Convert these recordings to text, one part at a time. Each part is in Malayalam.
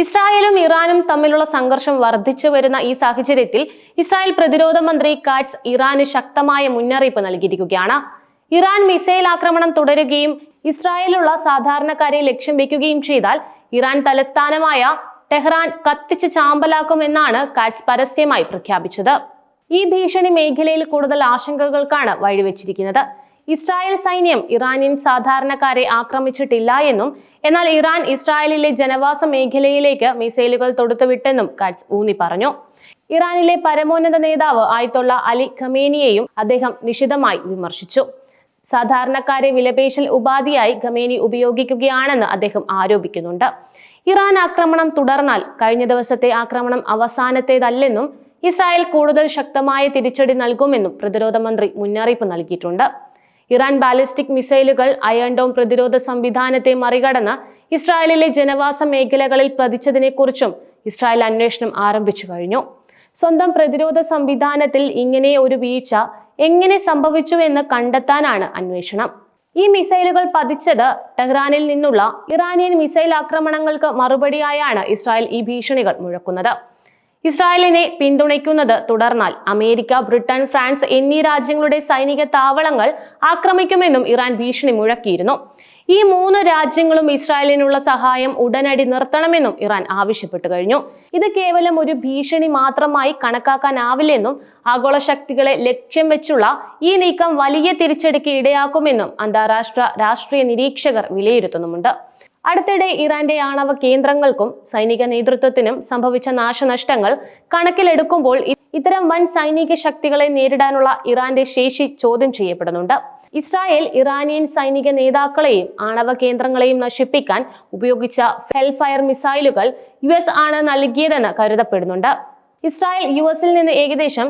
ഇസ്രായേലും ഇറാനും തമ്മിലുള്ള സംഘർഷം വർദ്ധിച്ചു വരുന്ന ഈ സാഹചര്യത്തിൽ ഇസ്രായേൽ പ്രതിരോധ മന്ത്രി കാറ്റ്സ് ഇറാന് ശക്തമായ മുന്നറിയിപ്പ് നൽകിയിരിക്കുകയാണ്. ഇറാൻ മിസൈൽ ആക്രമണം തുടരുകയും ഇസ്രായേലുള്ള സാധാരണക്കാരെ ലക്ഷ്യം വെക്കുകയും ചെയ്താൽ ഇറാൻ തലസ്ഥാനമായ ടെഹ്റാൻ കത്തിച്ച് ചാമ്പലാക്കുമെന്നാണ് കാറ്റ്സ് പരസ്യമായി പ്രഖ്യാപിച്ചത്. ഈ ഭീഷണി മേഖലയിൽ കൂടുതൽ ആശങ്കകൾക്കാണ് വഴിവെച്ചിരിക്കുന്നത്. ഇസ്രായേൽ സൈന്യം ഇറാനിയൻ സാധാരണക്കാരെ ആക്രമിച്ചിട്ടില്ല എന്നും എന്നാൽ ഇറാൻ ഇസ്രായേലിലെ ജനവാസ മേഖലയിലേക്ക് മിസൈലുകൾ തൊടുത്തുവിട്ടെന്നും കാറ്റ്സ് ഊന്നി പറഞ്ഞു. ഇറാനിലെ പരമോന്നത നേതാവ് ആയിത്തുള്ള അലി ഖമേനിയെയും അദ്ദേഹം നിശിതമായി വിമർശിച്ചു. സാധാരണക്കാരെ വിലപേശൽ ഉപാധിയായി ഖമേനി ഉപയോഗിക്കുകയാണെന്ന് അദ്ദേഹം ആരോപിക്കുന്നുണ്ട്. ഇറാൻ ആക്രമണം തുടർന്നാൽ കഴിഞ്ഞ ദിവസത്തെ ആക്രമണം അവസാനത്തേതല്ലെന്നും ഇസ്രായേൽ കൂടുതൽ ശക്തമായ തിരിച്ചടി നൽകുമെന്നും പ്രതിരോധ മന്ത്രി മുന്നറിയിപ്പ് നൽകിയിട്ടുണ്ട്. ഇറാൻ ബാലിസ്റ്റിക് മിസൈലുകൾ അയൺ ഡോം പ്രതിരോധ സംവിധാനത്തെ മറികടന്ന് ഇസ്രായേലിലെ ജനവാസ മേഖലകളിൽ പതിച്ചതിനെക്കുറിച്ചും ഇസ്രായേൽ അന്വേഷണം ആരംഭിച്ചു കഴിഞ്ഞു. സ്വന്തം പ്രതിരോധ സംവിധാനത്തിൽ ഇങ്ങനെ ഒരു വീഴ്ച എങ്ങനെ സംഭവിച്ചു എന്ന് കണ്ടെത്താനാണ് അന്വേഷണം. ഈ മിസൈലുകൾ പതിച്ചത് ടെഹ്റാനിൽ നിന്നുള്ള ഇറാനിയൻ മിസൈൽ ആക്രമണങ്ങൾക്ക് മറുപടിയായാണ് ഇസ്രായേൽ ഈ ഭീഷണികൾ മുഴക്കുന്നത്. ഇസ്രായേലിനെ പിന്തുണയ്ക്കുന്നത് തുടർന്നാൽ അമേരിക്ക ബ്രിട്ടൻ ഫ്രാൻസ് എന്നീ രാജ്യങ്ങളുടെ സൈനിക താവളങ്ങൾ ആക്രമിക്കുമെന്നും ഇറാൻ ഭീഷണി മുഴക്കിയിരുന്നു. ഈ മൂന്ന് രാജ്യങ്ങളും ഇസ്രായേലിനുള്ള സഹായം ഉടനടി നിർത്തണമെന്നും ഇറാൻ ആവശ്യപ്പെട്ടു കഴിഞ്ഞു. ഇത് കേവലം ഒരു ഭീഷണി മാത്രമായി കണക്കാക്കാനാവില്ലെന്നും ആഗോള ശക്തികളെ ലക്ഷ്യം വെച്ചുള്ള ഈ നീക്കം വലിയ തിരിച്ചടിക്ക് ഇടയാക്കുമെന്നും അന്താരാഷ്ട്ര രാഷ്ട്രീയ നിരീക്ഷകർ വിലയിരുത്തുന്നുമുണ്ട്. അടുത്തിടെ ഇറാന്റെ ആണവ കേന്ദ്രങ്ങൾക്കും സൈനിക നേതൃത്വത്തിനും സംഭവിച്ച നാശനഷ്ടങ്ങൾ കണക്കിലെടുക്കുമ്പോൾ ഇത്തരം വൻ സൈനിക ശക്തികളെ നേരിടാനുള്ള ഇറാന്റെ ശേഷി ചോദ്യം ചെയ്യപ്പെടുന്നുണ്ട്. ഇസ്രായേൽ ഇറാനിയൻ സൈനിക നേതാക്കളെയും ആണവ കേന്ദ്രങ്ങളെയും നശിപ്പിക്കാൻ ഉപയോഗിച്ച ഫെൽഫയർ മിസൈലുകൾ യു ആണ് നൽകിയതെന്ന് കരുതപ്പെടുന്നുണ്ട്. ഇസ്രായേൽ യു എസിൽ നിന്ന് ഏകദേശം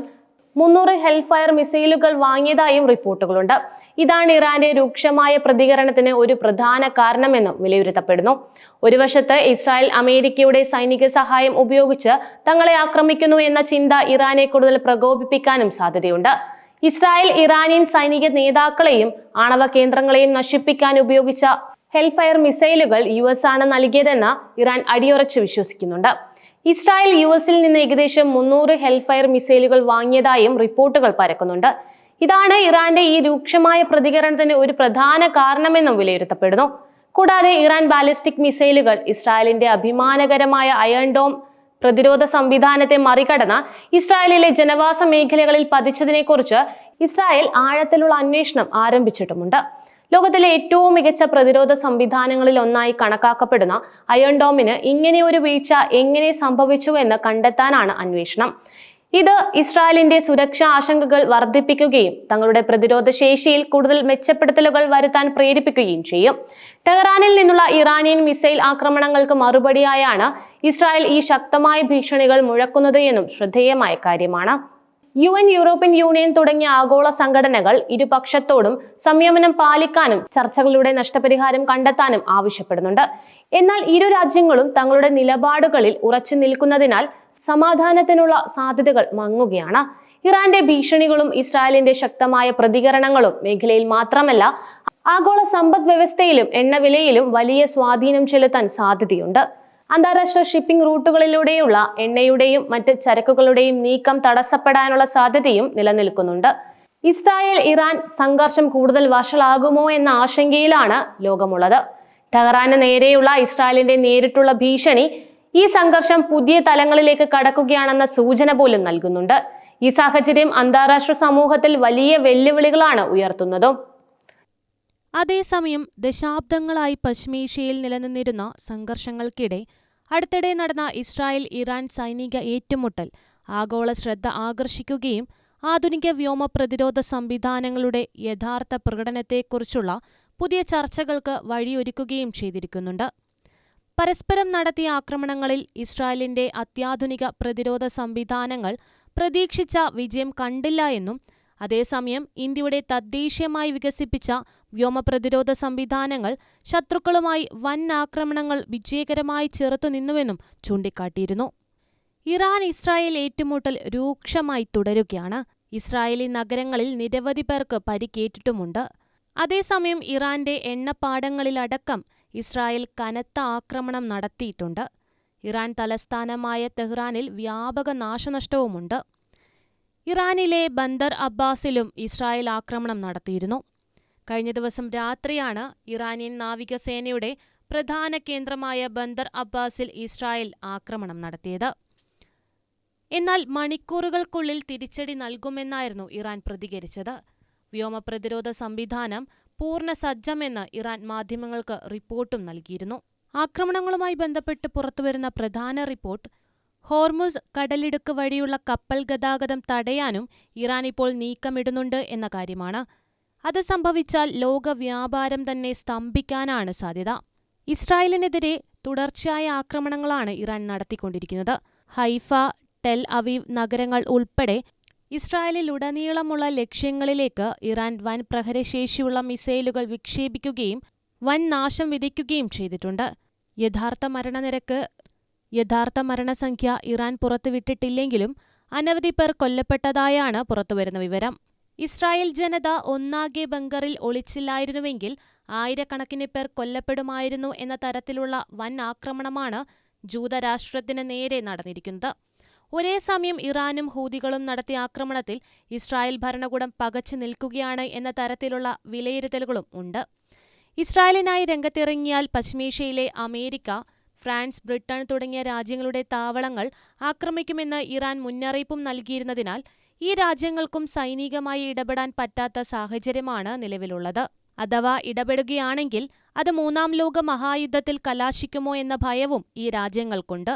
മുന്നൂറ് ഹെൽഫയർ മിസൈലുകൾ വാങ്ങിയതായും റിപ്പോർട്ടുകളുണ്ട്. ഇതാണ് ഇറാന്റെ രൂക്ഷമായ പ്രതികരണത്തിന് ഒരു പ്രധാന കാരണമെന്നും വിലയിരുത്തപ്പെടുന്നു. ഒരു വശത്ത് ഇസ്രായേൽ അമേരിക്കയുടെ സൈനിക സഹായം ഉപയോഗിച്ച് തങ്ങളെ ആക്രമിക്കുന്നു എന്ന ചിന്ത ഇറാനെ കൂടുതൽ പ്രകോപിപ്പിക്കാനും സാധ്യതയുണ്ട്. ഇസ്രായേൽ ഇറാനിയൻ സൈനിക നേതാക്കളെയും ആണവ കേന്ദ്രങ്ങളെയും നശിപ്പിക്കാൻ ഉപയോഗിച്ച ഹെൽഫയർ മിസൈലുകൾ യു എസ് ആണ് നൽകിയതെന്ന് ഇറാൻ അടിയുറച്ച് വിശ്വസിക്കുന്നുണ്ട്. ഇസ്രായേൽ യു എസിൽ നിന്ന് ഏകദേശം മുന്നൂറ് ഹെൽഫയർ മിസൈലുകൾ വാങ്ങിയതായും റിപ്പോർട്ടുകൾ പരക്കുന്നുണ്ട്. ഇതാണ് ഇറാന്റെ ഈ രൂക്ഷമായ പ്രതികരണത്തിന് ഒരു പ്രധാന കാരണമെന്നും വിലയിരുത്തപ്പെടുന്നു. കൂടാതെ ഇറാൻ ബാലിസ്റ്റിക് മിസൈലുകൾ ഇസ്രായേലിന്റെ അഭിമാനകരമായ അയൺ ഡോം പ്രതിരോധ സംവിധാനത്തെ മറികടന്ന് ഇസ്രായേലിലെ ജനവാസ മേഖലകളിൽ പതിച്ചതിനെക്കുറിച്ച് ഇസ്രായേൽ ആഴത്തിലുള്ള അന്വേഷണം ആരംഭിച്ചിട്ടുമുണ്ട്. ലോകത്തിലെ ഏറ്റവും മികച്ച പ്രതിരോധ സംവിധാനങ്ങളിൽ ഒന്നായി കണക്കാക്കപ്പെടുന്ന അയൺ ഇങ്ങനെ ഒരു വീഴ്ച എങ്ങനെ സംഭവിച്ചു എന്ന് കണ്ടെത്താനാണ് അന്വേഷണം. ഇത് ഇസ്രായേലിന്റെ സുരക്ഷാ ആശങ്കകൾ വർദ്ധിപ്പിക്കുകയും തങ്ങളുടെ പ്രതിരോധ ശേഷിയിൽ കൂടുതൽ മെച്ചപ്പെടുത്തലുകൾ വരുത്താൻ പ്രേരിപ്പിക്കുകയും ചെയ്യും. ടെഹ്റാനിൽ നിന്നുള്ള ഇറാനിയൻ മിസൈൽ ആക്രമണങ്ങൾക്ക് മറുപടിയായാണ് ഇസ്രായേൽ ഈ ശക്തമായ ഭീഷണികൾ മുഴക്കുന്നത് എന്നും ശ്രദ്ധേയമായ കാര്യമാണ്. യു എൻ യൂറോപ്യൻ യൂണിയൻ തുടങ്ങിയ ആഗോള സംഘടനകൾ ഇരുപക്ഷത്തോടും സംയമനം പാലിക്കാനും ചർച്ചകളിലൂടെ നഷ്ടപരിഹാരം കണ്ടെത്താനും ആവശ്യപ്പെടുന്നുണ്ട്. എന്നാൽ ഇരു രാജ്യങ്ങളും തങ്ങളുടെ നിലപാടുകളിൽ ഉറച്ചു നിൽക്കുന്നതിനാൽ സമാധാനത്തിനുള്ള സാധ്യതകൾ മങ്ങുകയാണ്. ഇറാന്റെ ഭീഷണികളും ഇസ്രായേലിന്റെ ശക്തമായ പ്രതികരണങ്ങളും മേഖലയിൽ മാത്രമല്ല ആഗോള സമ്പദ് വ്യവസ്ഥയിലും എണ്ണവിലയിലും വലിയ സ്വാധീനം ചെലുത്താൻ സാധ്യതയുണ്ട്. അന്താരാഷ്ട്ര ഷിപ്പിംഗ് റൂട്ടുകളിലൂടെയുള്ള എണ്ണയുടെയും മറ്റ് ചരക്കുകളുടെയും നീക്കം തടസ്സപ്പെടാനുള്ള സാധ്യതയും നിലനിൽക്കുന്നുണ്ട്. ഇസ്രായേൽ ഇറാൻ സംഘർഷം കൂടുതൽ വഷളാകുമോ എന്ന ആശങ്കയിലാണ് ലോകമുള്ളത്. ടെഹ്റാന് നേരെയുള്ള ഇസ്രായേലിന്റെ നേരിട്ടുള്ള ഭീഷണി ഈ സംഘർഷം പുതിയ തലങ്ങളിലേക്ക് കടക്കുകയാണെന്ന സൂചന പോലും നൽകുന്നുണ്ട്. ഈ സാഹചര്യം അന്താരാഷ്ട്ര സമൂഹത്തിൽ വലിയ വെല്ലുവിളികളാണ് ഉയർത്തുന്നതും. അതേസമയം ദശാബ്ദങ്ങളായി പശ്ചിമേഷ്യയിൽ നിലനിന്നിരുന്ന സംഘർഷങ്ങൾക്കിടെ അടുത്തിടെ നടന്ന ഇസ്രായേൽ ഇറാൻ സൈനിക ഏറ്റുമുട്ടൽ. ആഗോള ശ്രദ്ധ ആകർഷിക്കുകയും ആധുനിക വ്യോമ പ്രതിരോധ സംവിധാനങ്ങളുടെ യഥാർത്ഥ പ്രകടനത്തെക്കുറിച്ചുള്ള പുതിയ ചർച്ചകൾക്ക് വഴിയൊരുക്കുകയും ചെയ്തിരിക്കുന്നുണ്ട്. പരസ്പരം നടത്തിയ ആക്രമണങ്ങളിൽ ഇസ്രായേലിന്റെ അത്യാധുനിക പ്രതിരോധ സംവിധാനങ്ങൾ പ്രതീക്ഷിച്ച വിജയം കണ്ടില്ല എന്നും അതേസമയം ഇന്ത്യയുടെ തദ്ദേശീയമായി വികസിപ്പിച്ച വ്യോമപ്രതിരോധ സംവിധാനങ്ങൾ ശത്രുക്കളുമായി വൻ ആക്രമണങ്ങൾ വിജയകരമായി ചെറുത്തുനിന്നുവെന്നും ചൂണ്ടിക്കാട്ടിയിരുന്നു. ഇറാൻ ഇസ്രായേൽ ഏറ്റുമുട്ടൽ രൂക്ഷമായി തുടരുകയാണ്. ഇസ്രായേലി നഗരങ്ങളിൽ നിരവധി പേർക്ക് പരിക്കേറ്റിട്ടുമുണ്ട്. അതേസമയം ഇറാന്റെ എണ്ണപ്പാടങ്ങളിലടക്കം ഇസ്രായേൽ കനത്ത ആക്രമണം നടത്തിയിട്ടുണ്ട്. ഇറാൻ തലസ്ഥാനമായ തെഹ്റാനിൽ വ്യാപക നാശനഷ്ടവുമുണ്ട്. ഇറാനിലെ ബന്ദർ അബ്ബാസിലും ഇസ്രായേൽ ആക്രമണം നടത്തിയിരുന്നു. കഴിഞ്ഞ ദിവസം രാത്രിയാണ് ഇറാനിയൻ നാവികസേനയുടെ പ്രധാന കേന്ദ്രമായ ബന്ദർ അബ്ബാസിൽ ഇസ്രായേൽ ആക്രമണം നടത്തിയത്. എന്നാൽ മണിക്കൂറുകൾക്കുള്ളിൽ തിരിച്ചടി നൽകുമെന്നായിരുന്നു ഇറാൻ പ്രതികരിച്ചത്. വ്യോമ പ്രതിരോധ സംവിധാനം പൂർണ സജ്ജമെന്ന് ഇറാൻ മാധ്യമങ്ങൾക്ക് റിപ്പോർട്ടും നൽകിയിരുന്നു. ആക്രമണങ്ങളുമായി ബന്ധപ്പെട്ട് പുറത്തുവരുന്ന പ്രധാന റിപ്പോർട്ട് ഹോർമുസ് കടലിടുക്ക് വഴിയുള്ള കപ്പൽ ഗതാഗതം തടയാനും ഇറാൻ ഇപ്പോൾ നീക്കമിടുന്നുണ്ട് എന്ന കാര്യമാണ്. അത് സംഭവിച്ചാൽ ലോക വ്യാപാരം തന്നെ സ്തംഭിക്കാനാണ് സാധ്യത. ഇസ്രായേലിനെതിരെ തുടർച്ചയായ ആക്രമണങ്ങളാണ് ഇറാൻ നടത്തിക്കൊണ്ടിരിക്കുന്നത്. ഹൈഫ ടെൽ അവീവ് നഗരങ്ങൾ ഉൾപ്പെടെ ഇസ്രായേലിലുടനീളമുള്ള ലക്ഷ്യങ്ങളിലേക്ക് ഇറാൻ വൻ പ്രഹരശേഷിയുള്ള മിസൈലുകൾ വിക്ഷേപിക്കുകയും വൻ നാശം വിതയ്ക്കുകയും ചെയ്തിട്ടുണ്ട്. യഥാർത്ഥ മരണനിരക്ക് യഥാർത്ഥ മരണസംഖ്യ ഇറാൻ പുറത്തുവിട്ടിട്ടില്ലെങ്കിലും അനവധി പേർ കൊല്ലപ്പെട്ടതായാണ് പുറത്തുവരുന്ന വിവരം. ഇസ്രായേൽ ജനത ഒന്നാകെ ബങ്കറിൽ ഒളിച്ചില്ലായിരുന്നുവെങ്കിൽ ആയിരക്കണക്കിന് പേർ കൊല്ലപ്പെടുമായിരുന്നു എന്ന തരത്തിലുള്ള വൻ ആക്രമണമാണ് ജൂതരാഷ്ട്രത്തിന് നേരെ നടന്നിരിക്കുന്നത്. ഒരേ സമയം ഇറാനും ഹൂതികളും നടത്തിയ ആക്രമണത്തിൽ ഇസ്രായേൽ ഭരണകൂടം പകച്ചു നിൽക്കുകയാണ് എന്ന തരത്തിലുള്ള വിലയിരുത്തലുകളും ഉണ്ട്. ഇസ്രായേലിനായി രംഗത്തിറങ്ങിയാൽ പശ്ചിമേഷ്യയിലെ അമേരിക്ക ഫ്രാൻസ് ബ്രിട്ടൻ തുടങ്ങിയ രാജ്യങ്ങളുടെ താവളങ്ങൾ ആക്രമിക്കുമെന്ന് ഇറാൻ മുന്നറിയിപ്പും നൽകിയിരുന്നതിനാൽ ഈ രാജ്യങ്ങൾക്കും സൈനികമായി ഇടപെടാൻ പറ്റാത്ത സാഹചര്യമാണ് നിലവിലുള്ളത്. അഥവാ ഇടപെടുകയാണെങ്കിൽ അത് മൂന്നാം ലോക മഹായുദ്ധത്തിൽ കലാശിക്കുമോ എന്ന ഭയവും ഈ രാജ്യങ്ങൾക്കുണ്ട്.